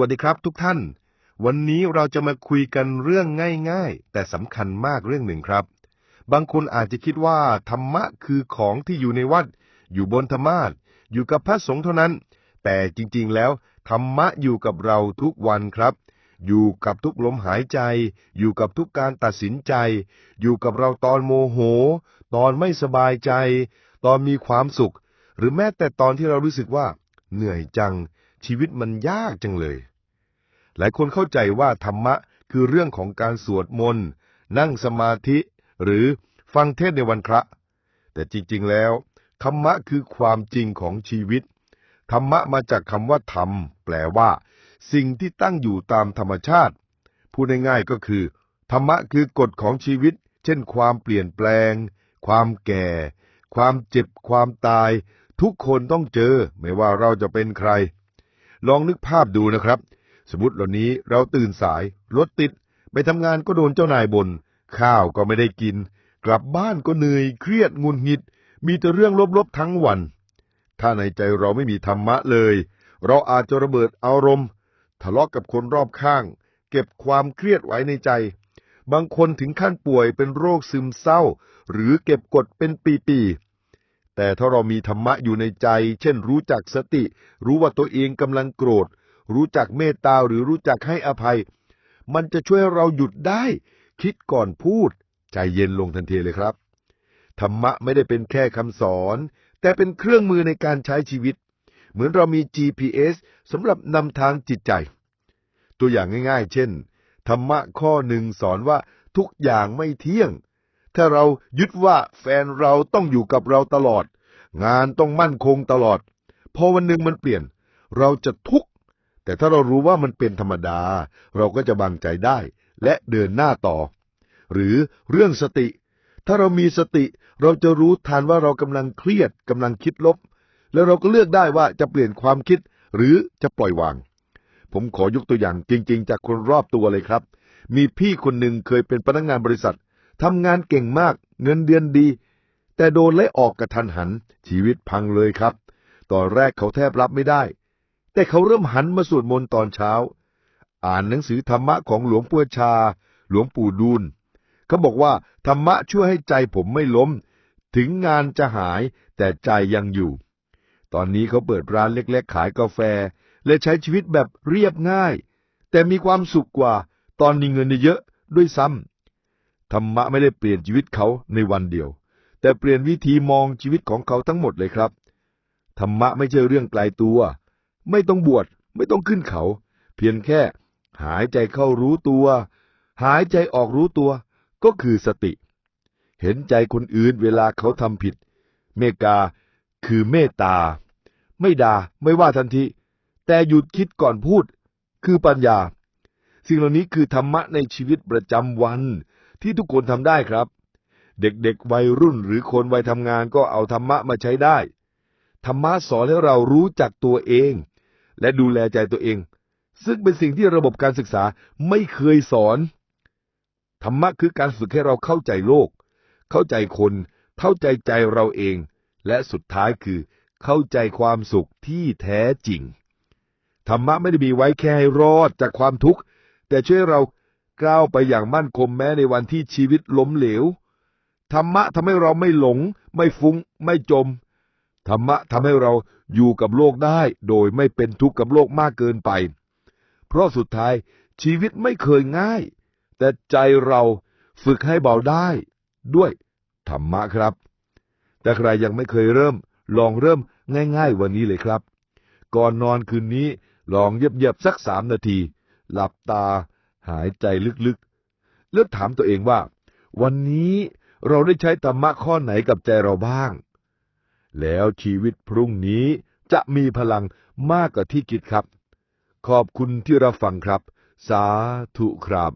วัสดีครับทุกท่าน วันนี้เราจะมาคุยกันเรื่องง่ายๆ แต่สำคัญมากเรื่องหนึ่งครับ บางคนอาจจะคิดว่าธรรมะคือของที่อยู่ในวัด อยู่บนธรรมาสน์อยู่กับพระสงฆ์เท่านั้น แต่จริงๆแล้ว ธรรมะอยู่กับเราทุกวันครับ อยู่กับทุกลมหายใจ อยู่กับทุกการตัดสินใจ อยู่กับเราตอนโมโห ตอนไม่สบายใจ ตอนมีความสุข หรือแม้แต่ตอนที่เรารู้สึกว่า เหนื่อยจัง ชีวิตมันยากจังเลย หลายคนเข้าใจว่าธรรมะคือเรื่องของการสวดมนต์นั่งสมาธิหรือฟังเทศในวันพระ แต่จริงๆแล้ว ธรรมะคือความจริงของชีวิต ธรรมะมาจากคำว่าธรรม แปลว่า สิ่งที่ตั้งอยู่ตามธรรมชาติ พูดง่ายๆก็คือ ธรรมะคือกฎของชีวิต เช่น ความเปลี่ยนแปลง ความแก่ ความเจ็บ ความตาย ทุกคนต้องเจอ ไม่ว่าเราจะเป็นใคร ลองนึกภาพดูนะครับ สมมติเหล่านี้เราตื่นสาย รถติด ไปทำงานก็โดนเจ้านายบน่นข้าวก็ไม่ได้กิน กลับบ้านก็เหนื่อยเครียดงุนงิด มีแต่เรื่องลบๆทั้งวัน ถ้าในใจเราไม่มีธรรมะเลย เราอาจจะระเบิดอารมณ์ ทะเลาะกับคนรอบข้าง เก็บความเครียดไว้ในใจ บางคนถึงขั้นป่วยเป็นโรคซึมเศร้า หรือเก็บกดเป็นปีๆ แต่ถ้าเรามีธรรมะอยู่ในใจ เช่นรู้จักสติ รู้ว่าตัวเองกำลังโกรธ รู้จักเมตตาหรือรู้จักให้อภัย มันจะช่วยเราหยุดได้ คิดก่อนพูด ใจเย็นลงทันทีเลยครับ ธรรมะไม่ได้เป็นแค่คำสอน แต่เป็นเครื่องมือในการใช้ชีวิต เหมือนเรามี GPS สำหรับนำทางจิตใจ ตัวอย่างง่าย ๆ เช่น ธรรมะข้อหนึ่งสอนว่าทุกอย่างไม่เที่ยง ถ้าเรายึดว่าแฟนเราต้องอยู่กับเราตลอด งานต้องมั่นคงตลอด พอวันหนึ่งมันเปลี่ยน เราจะทุกข์ แต่ถ้าเรารู้ว่ามันเป็นธรรมดา เราก็จะบังใจได้และเดินหน้าต่อ หรือเรื่องสติ ถ้าเรามีสติ เราจะรู้ทันว่าเรากำลังเครียดกำลังคิดลบ แล้วเราก็เลือกได้ว่าจะเปลี่ยนความคิดหรือจะปล่อยวาง ผมขอยกตัวอย่างจริง ๆ จากคนรอบตัวเลยครับ มีพี่คนหนึ่งเคยเป็นพนักงานบริษัท ทำงานเก่งมากเงินเดือนดี แต่โดนไล่ออกกระทันหัน ชีวิตพังเลยครับ ตอนแรกเขาแทบรับไม่ได้ แต่เขาเริ่มหันมาสวดมนต์ตอนเช้า อ่านหนังสือธรรมะของหลวงปู่ชา หลวงปู่ดูลเขาบอกว่าธรรมะช่วยให้ใจผมไม่ล้ม ถึงงานจะหายแต่ใจยังอยู่ ตอนนี้เขาเปิดร้านเล็ก ๆ ขายกาแฟ และใช้ชีวิตแบบเรียบง่าย แต่มีความสุขกว่าตอนมีเงินเยอะด้วยซ้ำ ธรรมะไม่ได้เปลี่ยนชีวิตเขาในวันเดียว แต่เปลี่ยนวิธีมองชีวิตของเขาทั้งหมดเลยครับ ธรรมะไม่ใช่เรื่องไกลตัว ไม่ต้องบวชไม่ต้องขึ้นเขา เพียงแค่ หายใจเข้ารู้ตัว หายใจออกรู้ตัว ก็คือสติ เห็นใจคนอื่นเวลาเขาทำผิด เมตตาคือเมตตา ไม่ด่าไม่ว่าทันที แต่หยุดคิดก่อนพูด คือปัญญา สิ่งเหล่านี้คือธรรมะในชีวิตประจำวัน ที่ทุกคนทำได้ครับ เด็กๆวัยรุ่นหรือคนวัยทำงานก็เอาธรรมะมาใช้ได้ ธรรมะสอนให้เรารู้จักตัวเอง และดูแลใจตัวเอง ซึ่งเป็นสิ่งที่ระบบการศึกษาไม่เคยสอน ธรรมะคือการฝึกให้เราเข้าใจโลก เข้าใจคน เข้าใจใจเราเอง และสุดท้ายคือ เข้าใจความสุขที่แท้จริงธรรมะไม่ได้มีไว้แค่ให้รอดจากความทุกข์ แต่ช่วยเรา ก้าวไปอย่างมั่นคงแม้ในวันที่ชีวิตล้มเหลว ธรรมะทำให้เราไม่หลง ไม่ฟุง้ง ไม่จม ธรรมะทำให้เราอยู่กับโลกได้ โดยไม่เป็นทุกข์กับโลกมากเกินไป เพราะสุดท้ายชีวิตไม่เคยง่าย แต่ใจเราฝึกให้เบาได้ ด้วยธรรมะครับ แต่ใครยังไม่เคยเริ่ม ลองเริ่มง่าย ๆ วันนี้เลยครับ ก่อนนอนคืนนี้ลองเยียบๆสักสามนาที หลับตา หายใจลึกๆ แล้วถามตัวเองว่า วันนี้เราได้ใช้ธรรมะข้อไหนกับใจเราบ้าง แล้วชีวิตพรุ่งนี้จะมีพลังมากกว่าที่คิดครับ ขอบคุณที่รับฟังครับ สาธุครับ